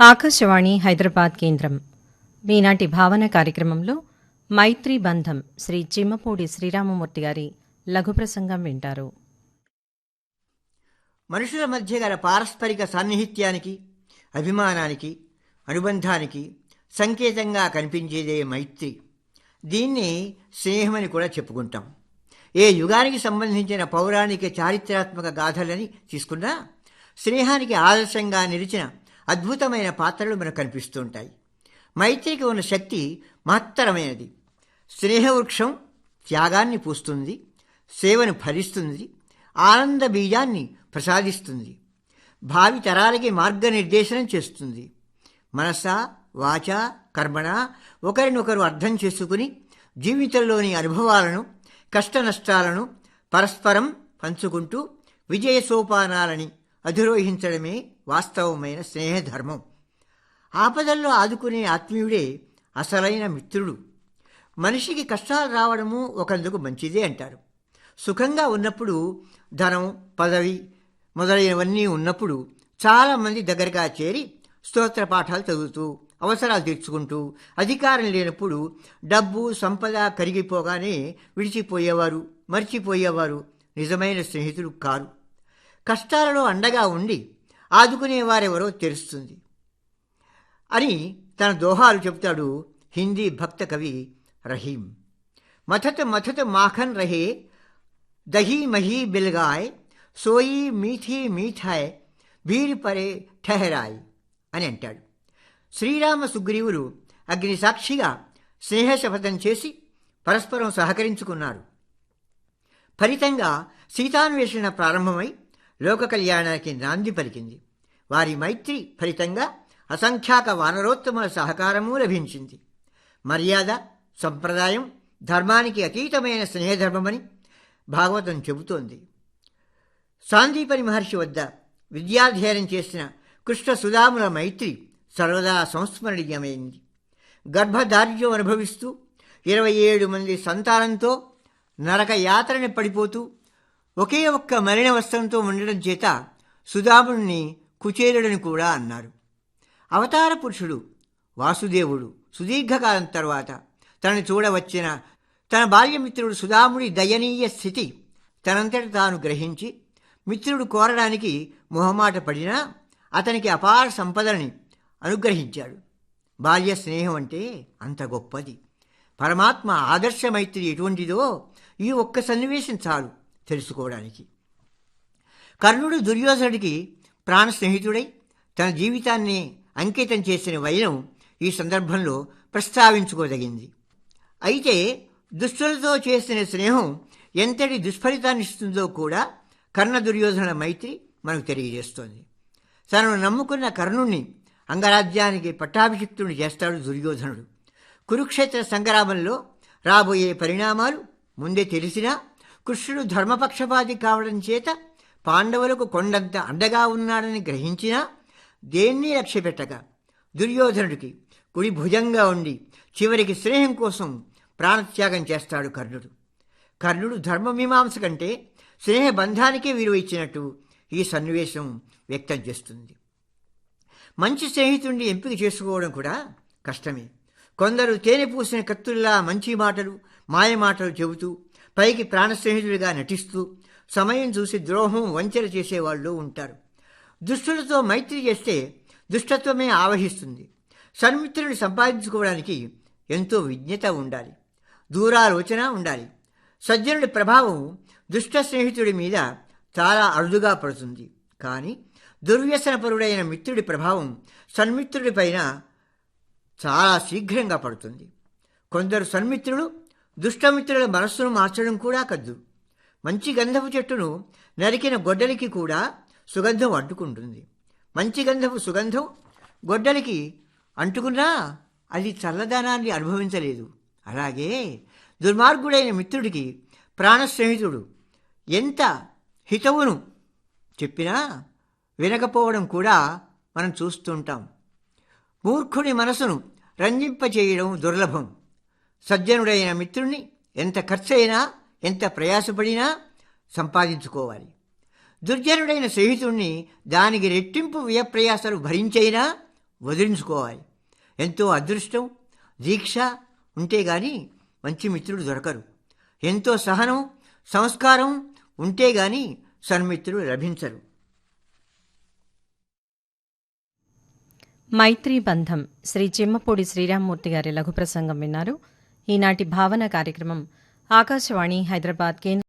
ఆకాశవాణి హైదరాబాద్ కేంద్రం. ఈనాటి భావన కార్యక్రమంలో మైత్రి బంధం శ్రీ చిమ్మపూడి శ్రీరామమూర్తి గారి లఘు ప్రసంగం వింటారు. మనుషుల మధ్య గల పారస్పరిక సాన్నిహిత్యానికి అభిమానానికి అనుబంధానికి సంకేతంగా కనిపించేదే మైత్రి. దీన్ని స్నేహమని కూడా చెప్పుకుంటాం. ఏ యుగానికి సంబంధించిన పౌరాణిక చారిత్రాత్మక గాథలని తీసుకున్నా స్నేహానికి ఆదర్శంగా నిలిచిన అద్భుతమైన పాత్రలు మనకు కనిపిస్తుంటాయి. మైత్రికి ఉన్న శక్తి మహత్తరమైనది స్నేహవృక్షం త్యాగాన్ని పూస్తుంది సేవను ఫలిస్తుంది ఆనంద బీజాన్ని ప్రసాదిస్తుంది భావి తరాలకి మార్గనిర్దేశనం చేస్తుంది. మనస వాచ కర్మణ ఒకరినొకరు అర్థం చేసుకుని జీవితంలోని అనుభవాలను కష్ట నష్టాలను పరస్పరం పంచుకుంటూ విజయ సోపానాలని అధిరోహించడమే వాస్తవమైన స్నేహధర్మం. ఆపదల్లో ఆదుకునే ఆత్మీయుడే అసలైన మిత్రుడు. మనిషికి కష్టాలు రావడము ఒకందుకు మంచిదే అంటారు. సుఖంగా ఉన్నప్పుడు ధనం పదవి మొదలైనవన్నీ ఉన్నప్పుడు చాలామంది దగ్గరగా చేరి స్తోత్ర పాఠాలు చదువుతూ అవసరాలు తీర్చుకుంటూ అధికారం లేనప్పుడు డబ్బు సంపద కరిగిపోగానే విడిచిపోయేవారు మర్చిపోయేవారు. నిజమైన స్నేహితులు కారు. కష్టాలలో అండగా ఉండి ఆదుకునేవారెవరో తెలుస్తుంది. అని తన దోహాలు చెబుతాడు హిందీ భక్త కవి రహీం. మథత మథత మాఖన్ రహే దహీ మహీ బిల్గాయ్ సోయి మీథీ మీఠాయ్ వీరి పరే ఠహరాయ్ అని అంటాడు. శ్రీరామ సుగ్రీవులు అగ్ని సాక్షిగా స్నేహ శపథం చేసి పరస్పరం సహకరించుకున్నారు. ఫలితంగా సీతాన్వేషణ ప్రారంభమై లోక కళ్యాణానికి నాంది పలికింది. వారి మైత్రి ఫలితంగా అసంఖ్యాక వానరోత్తముల సహకారము లభించింది. మర్యాద సంప్రదాయం ధర్మానికి అతీతమైన స్నేహధర్మమని భాగవతం చెబుతోంది. సాందీపని మహర్షి వద్ద విద్యాధ్యయనం చేసిన కృష్ణ సుధాముల మైత్రి సర్వదా సంస్మరణీయమైంది. గర్భదార్ఢ్యం అనుభవిస్తూ ఇరవై ఏడు మంది సంతానంతో నరక యాత్రని పడిపోతూ ఒకే ఒక్క మలిన వస్త్రంతో ఉండడం చేత సుధాముని కుచేరుడని కూడా అన్నారు. అవతార పురుషుడు వాసుదేవుడు సుదీర్ఘకాలం తర్వాత తనని చూడవచ్చిన తన బాల్యమిత్రుడు సుధాముడి దయనీయ స్థితి తనంతట తాను గ్రహించి మిత్రుడు కోరడానికి మొహమాట పడినా అతనికి అపార సంపదని అనుగ్రహించాడు. బాల్య స్నేహం అంటే అంత గొప్పది. పరమాత్మ ఆదర్శ మైత్రి ఎటువంటిదో ఈ ఒక్క సన్నివేశం చాలు. తెలుసుకోవడానికి. కర్ణుడు దుర్యోధనుడికి ప్రాణ స్నేహితుడై తన జీవితాన్ని అంకితం చేసిన వైనం ఈ సందర్భంలో ప్రస్తావించుకోదగింది. అయితే దుష్టులతో చేసిన స్నేహం ఎంతటి దుష్ఫలితాన్ని ఇస్తుందో కూడా కర్ణ దుర్యోధన మైత్రి మనకు తెలియజేస్తోంది. తనను నమ్ముకున్న కర్ణుణ్ణి అంగరాజ్యానికి పట్టాభిషిక్తుని చేస్తాడు దుర్యోధనుడు. కురుక్షేత్ర సంగ్రామంలో రాబోయే పరిణామాలు ముందే తెలిసినా కృష్ణుడు ధర్మపక్షపాతి కావడం చేత పాండవులకు కొండంత అండగా ఉన్నాడని గ్రహించినా దేన్ని లక్ష్యపెట్టక దుర్యోధనుడికి కుడి భుజంగా ఉండి చివరికి స్నేహం కోసం ప్రాణత్యాగం చేస్తాడు కర్ణుడు. కర్ణుడు ధర్మమీమాంస కంటే స్నేహ బంధానికే విలువ ఇచ్చినట్టు ఈ సన్నివేశం వ్యక్తం చేస్తుంది. మంచి స్నేహితుడిని ఎంపిక చేసుకోవడం కూడా కష్టమే. కొందరు తేనె పూసిన కత్తుల్లా మంచి మాటలు మాయ మాటలు చెబుతూ పైకి ప్రాణ స్నేహితుడిగా నటిస్తూ సమయం చూసి ద్రోహం వంచన చేసేవాళ్ళు ఉంటారు. దుష్టులతో మైత్రి చేస్తే దుష్టత్వమే ఆవహిస్తుంది. సన్మిత్రుని సంపాదించుకోవడానికి ఎంతో విజ్ఞత ఉండాలి. దూరాలోచన ఉండాలి. సజ్జనుడి ప్రభావం దుష్ట స్నేహితుడి మీద చాలా అరుదుగా పడుతుంది. కానీ దుర్వ్యసనపరుడైన మిత్రుడి ప్రభావం సన్మిత్రుడిపైన చాలా శీఘ్రంగా పడుతుంది. కొందరు సన్మిత్రులు దుష్టమిత్రుల మనస్సును మార్చడం కూడా కద్దు. మంచి గంధపు చెట్టును నరికిన గొడ్డలికి కూడా సుగంధం అంటుకుంటుంది. మంచి గంధపు సుగంధం గొడ్డలికి అంటుకున్నా అది చల్లదనాన్ని అనుభవించలేదు. అలాగే దుర్మార్గుడైన మిత్రుడికి ప్రాణస్నేహితుడు ఎంత హితవును చెప్పినా వినకపోవడం కూడా మనం చూస్తుంటాం. మూర్ఖుడి మనసును రంజింపచేయడం దుర్లభం. సజ్జనుడైన మిత్రుణ్ణి ఎంత ఖర్చయినా ఎంత ప్రయాసపడినా సంపాదించుకోవాలి. దుర్జనుడైన స్నేహితుణ్ణి దానికి రెట్టింపు వ్యయప్రయాసాలు భరించైనా వదిలించుకోవాలి. ఎంతో అదృష్టం దీక్ష ఉంటే గాని మంచి మిత్రుడు దొరకరు. ఎంతో సహనం సంస్కారం ఉంటే గాని సన్మిత్రుడు లభించరు. మైత్రీ బంధం. శ్రీ చిమ్మపూడి శ్రీరామ్మూర్తి గారి లఘు ప్రసంగం విన్నారు. ఈనాటి భావన కార్యక్రమం. ఆకాశవాణి హైదరాబాద్ కేంద్ర